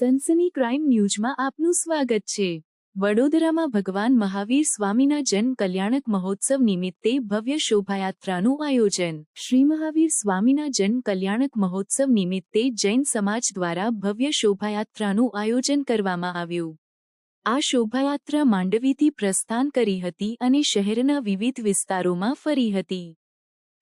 સનસની crime ન્યૂઝમાં આપનું સ્વાગત છે. વડોદરામાં ભગવાન મહાવીર સ્વામીના જન્મ કલ્યાણક મહોત્સવ નિમિત્તે ભવ્ય શોભાયાત્રાનું આયોજન. શ્રી મહાવીર સ્વામીના જન્મ કલ્યાણક મહોત્સવ નિમિત્તે જૈન સમાજ દ્વારા ભવ્ય શોભાયાત્રાનું આયોજન કરવામાં આવ્યું. આ શોભાયાત્રા માંડવીથી પ્રસ્થાન કરી હતી અને શહેરના વિવિધ વિસ્તારોમાં ફરી હતી.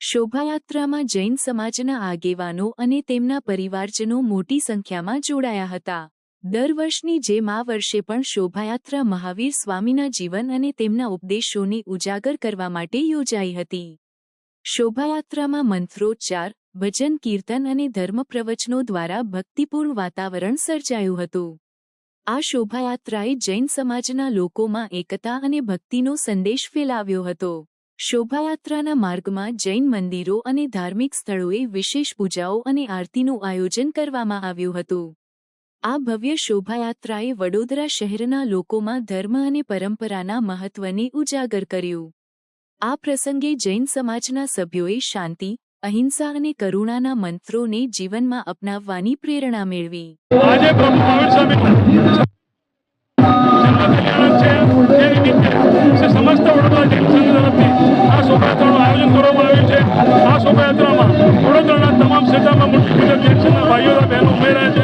શોભાયાત્રામાં જૈન સમાજના આગેવાનો અને તેમના પરિવારજનો મોટી સંખ્યામાં જોડાયા હતા. દર વર્ષની જેમ આ વર્ષે પણ શોભાયાત્રા મહાવીર સ્વામીના જીવન અને તેમના ઉપદેશોને ઉજાગર કરવા માટે યોજાઈ હતી. શોભાયાત્રામાં મંત્રોચ્ચાર, ભજન કીર્તન અને ધર્મ પ્રવચનો દ્વારા ભક્તિપૂર્ણ વાતાવરણ સર્જાયું હતું. આ શોભાયાત્રાએ જૈન સમાજના લોકોમાં એકતા અને ભક્તિનો સંદેશ ફેલાવ્યો હતો. શોભાયાત્રાના માર્ગમાં જૈન મંદિરો અને ધાર્મિક સ્થળોએ વિશેષ પૂજાઓ અને આરતીનું આયોજન કરવામાં આવ્યું હતું. આ ભવ્ય શોભાયાત્રાએ વડોદરા શહેરના લોકોમાં ધર્મ અને પરંપરાના મહત્વને ઉજાગર કર્યું. આ પ્રસંગે જૈન સમાજના સભ્યોએ શાંતિ, અહિંસા અને કરુણાના મંત્રોને જીવનમાં અપનાવવાની પ્રેરણા મેળવી. આજે તમામ ક્ષેત્રમાં મોટી જૈન સંઘના ભાઈઓ બહેનો ઉમેરાયા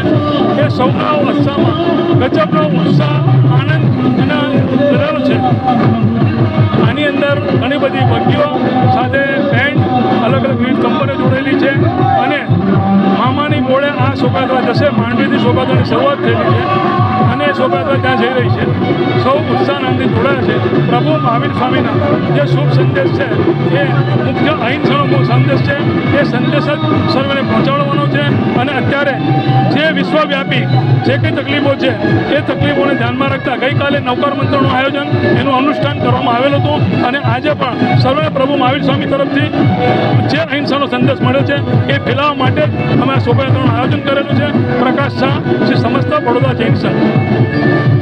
છે એ સૌના ઉત્સાહમાં, ગજબનો ઉત્સાહ, આનંદ અને રહેલો છે. આની અંદર ઘણી બધી વકીઓ સાથે બેન્ડ અલગ અલગ વિવિધ કંપનીઓ જોડેલી છે અને મામાની બોળે આ શોભાયાત્રા જશે, માંડવીથી શોભાયાત્રાની શરૂઆત થયેલી છે. અને શોભાયાત્રા જોડાયા છે. પ્રભુ મહાવીર સ્વામીના જે શુભ સંદેશ છે, એ મુખ્ય અહિંસાનો સંદેશ છે, એ સંદેશ જ સર્વને પહોંચાડવાનો છે. અને અત્યારે જે વિશ્વવ્યાપી જે કંઈ તકલીફો છે, એ તકલીફોને ધ્યાનમાં રાખતા ગઈકાલે નવકાર મંત્રનું આયોજન એનું અનુષ્ઠાન કરવામાં આવેલું હતું. અને આજે પણ સર્વે પ્રભુ મહાવીર સ્વામી તરફથી જે અહિંસાનો સંદેશ મળ્યો છે, એ ફેલાવવા માટે અમે આ શોભાયાત્રાનું આયોજન કરેલું છે. પ્રકાશ શાહ શ્રી સમસ્ત બડોદા જૈન સંઘ.